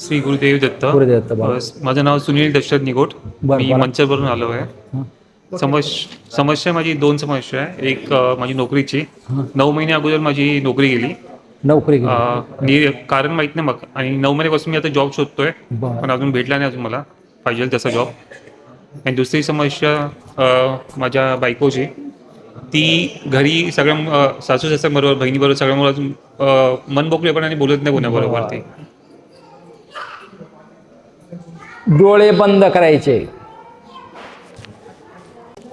श्री गुरुदेव दत्त. गुरुदेव दत्त, बरं. अ, माझं नाव सुनील दशरथ निगोट. बरं, मी बरं. मंचरवरून आलो आहे. समस्या समस्या माझी दोन समस्या आहे. एक अ, माझी नोकरीची. नऊ महिने अगोदर माझी नोकरी गेली. नोकरी अ, केली. मी कारण माहीत नाही मग. आणि नऊ महिन्यापासून मी आता जॉब शोधतोय. बरं. पण अजून भेटला नाही अजून मला. पाहिजे तसा जॉब. आणि दुसरी समस्या अ, माझ्या बायकोची. ती घरी सगळ्या सासू सासऱ्यांबरोबर बहिणीबरोबर सगळ्यांबरोबर अजून अ, मन बोकलेपणाने बोलत नाही कोणाबरोबर. ती डोळे बंद करायचे.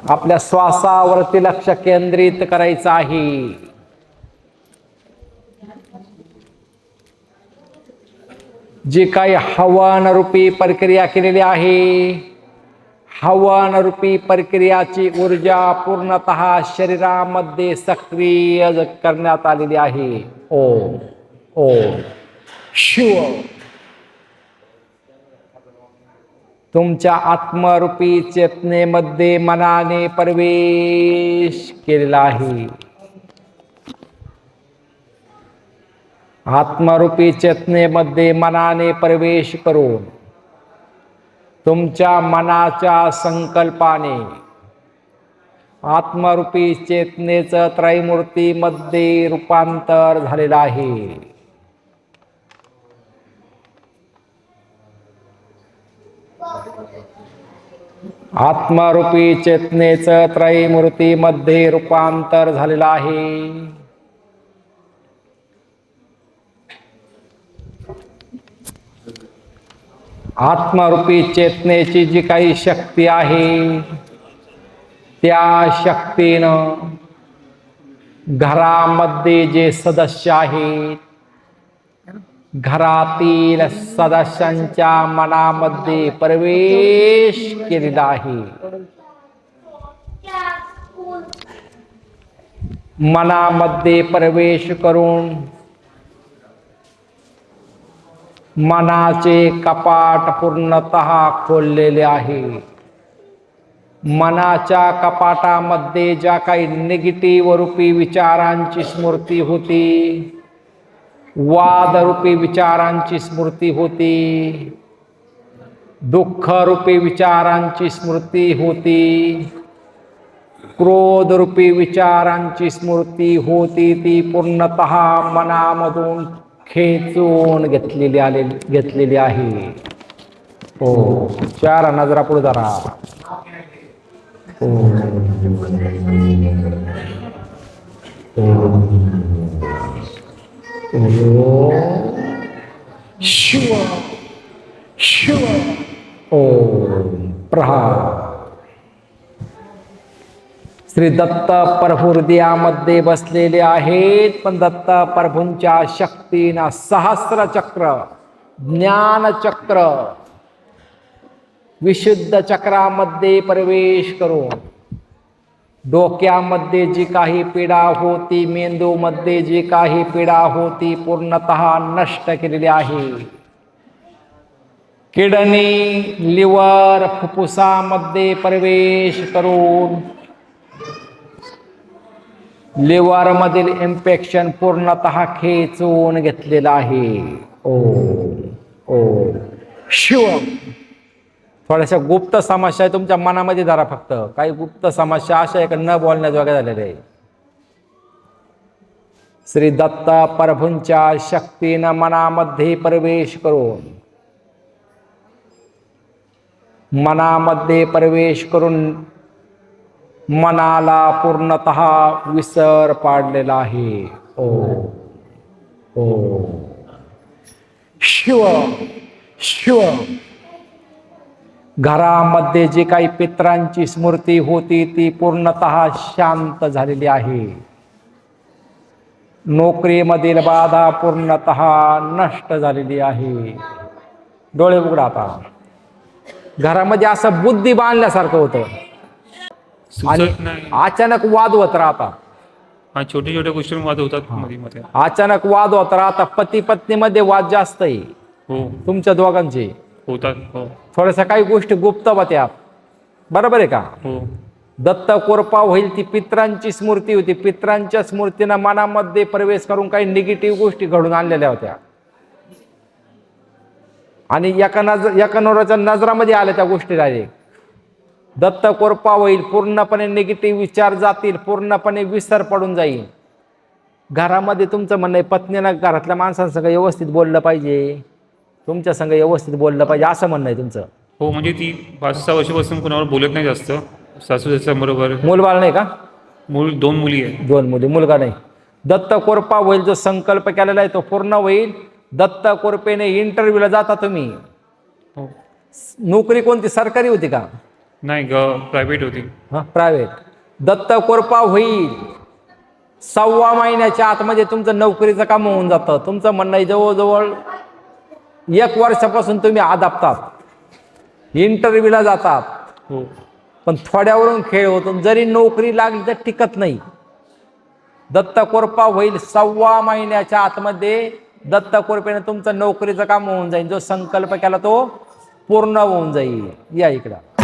आपल्या श्वासावरती लक्ष केंद्रित करायचं आहे. जी काही हवानरूपी प्रक्रिया केलेली आहे हवानरूपी प्रक्रियाची ऊर्जा पूर्णत शरीरामध्ये सक्रिय करण्यात आलेली आहे. ओ ओ शिव. तुमच्या आत्मरूपी चेतनेमध्ये मनाने प्रवेश केलेला आहे. आत्मरूपी चेतनेमध्ये मनाने प्रवेश करून तुमच्या मनाच्या संकल्पाने आत्मरूपी चेतनेचं त्रैमूर्तीमध्ये रूपांतर झालेलं आहे. आत्मरूपी चेतनेचं त्रयमूर्तीमध्ये रूपांतर झालेलं आहे. आत्मरूपी चेतनेची जी काही शक्ती आहे त्या शक्तीनं घरामध्ये जे सदस्य आहेत घरातील सदस्यांच्या मनामध्ये प्रवेश केलेला आहे मनामध्ये प्रवेश करून मनाचे कपाट पूर्णतः खोललेले आहे. मनाच्या कपाटामध्ये ज्या काही निगेटिव्ह रूपी विचारांची स्मृती होती वादरूपी विचारांची स्मृती होती. दुःखरूपी विचारांची स्मृती होती. क्रोधरूपी विचारांची स्मृती होती. ती पूर्णतः मनामधून खेचून घेतलेली आले घेतलेली आहे. हो. चार नजरा पुढे जरा हो. शिव शिव ओ प्रहार श्री दत्त प्रभू हृदयामध्ये बसलेले आहेत पण दत्त प्रभूंच्या शक्तीनं सहस्र चक्र ज्ञान चक्र विशुद्ध चक्रामध्ये प्रवेश करून डोक्यामध्ये जी काही पीडा होती मेंदूमध्ये जी काही पीडा होती पूर्णतः नष्ट केलेली आहे. किडनी लिव्हर फुफ्फुसामध्ये प्रवेश करून लिव्हरमधील इन्फेक्शन पूर्णतः खेचून घेतलेलं आहे. ओ ओ. शिव थोड्याशा गुप्त समस्या आहे तुमच्या मनामध्ये धरा फक्त. काही गुप्त समस्या अशा आहे का न बोलण्याजोग्या झालेल्या आहे? श्री दत्त प्रभूंच्या शक्तीनं मनामध्ये प्रवेश करून मनामध्ये प्रवेश करून मनाला पूर्णतः विसर पाडलेला आहे. ओ ओ. शिव शिव. घरामध्ये जी काही पित्रांची स्मृती होती ती पूर्णतः शांत झालेली आहे. नोकरीमधील बाधा पूर्णतः नष्ट झालेली आहे. डोळे उघडा आता. घरामध्ये असं बुद्धी बांधल्यासारखं होतं. आणि अचानक वाद होत राहता. हा छोट्या छोट्या गोष्टी वाद होतात अचानक वाद होत राहता. पती पत्नीमध्ये वाद जास्त आहे हो. तुमच्या दोघांचे. होतात. हो. थोड्याशा काही गोष्टी गुप्त होत्या बरोबर आहे का? हो. दत्त कोरपा होईल ती पित्रांची स्मृती होती. पित्रांच्या स्मृतीनं मनामध्ये प्रवेश करून काही निगेटिव्ह गोष्टी घडून आणलेल्या होत्या. आणि एका नजर एका नवऱ्याच्या नजरामध्ये आल्या त्या गोष्टी डायरेक्ट दत्त कोरपा होईल पूर्णपणे निगेटिव्ह विचार जातील पूर्णपणे विसर पडून जाईल. घरामध्ये तुमचं म्हणणं आहे पत्नीनं घरातल्या माणसांसंग व्यवस्थित बोललं पाहिजे. तुमच्या संग व्यवस्थित बोललं पाहिजे असं म्हणणं आहे तुमचं. हो म्हणजे ती पाच सहा वर्षापासून कोणावर बोलत नाही जास्त. सासू सासऱ्यांबरोबर. मूलबाळ नाही का? मूळ दोन मुली आहेत. दोन मुली मुलगा नाही. दत्त कोरपा होईल जो संकल्प केलेला आहे तो पूर्ण होईल. दत्त कोरपेने इंटरव्ह्यूला जाता तुम्ही. हो. नोकरी कोणती सरकारी होती का? नाही ग प्रायव्हेट होती. हां प्रायव्हेट दत्त कोरपा होईल. सव्वा महिन्याच्या आतमध्ये तुमचं नोकरीचं काम होऊन जातं. तुमचं म्हणणं आहे जवळजवळ एक वर्षापासून तुम्ही आदापतात. इंटरव्ह्यूला जातात. हो. पण थोड्यावरून खेळ होतो. जरी नोकरी लागली तर टिकत नाही. दत्त कोरपा होईल सव्वा महिन्याच्या आतमध्ये दत्त कोरपेने तुमचं नोकरीचं काम होऊन जाईल. जो संकल्प केला तो पूर्ण होऊन जाईल. या इकडं.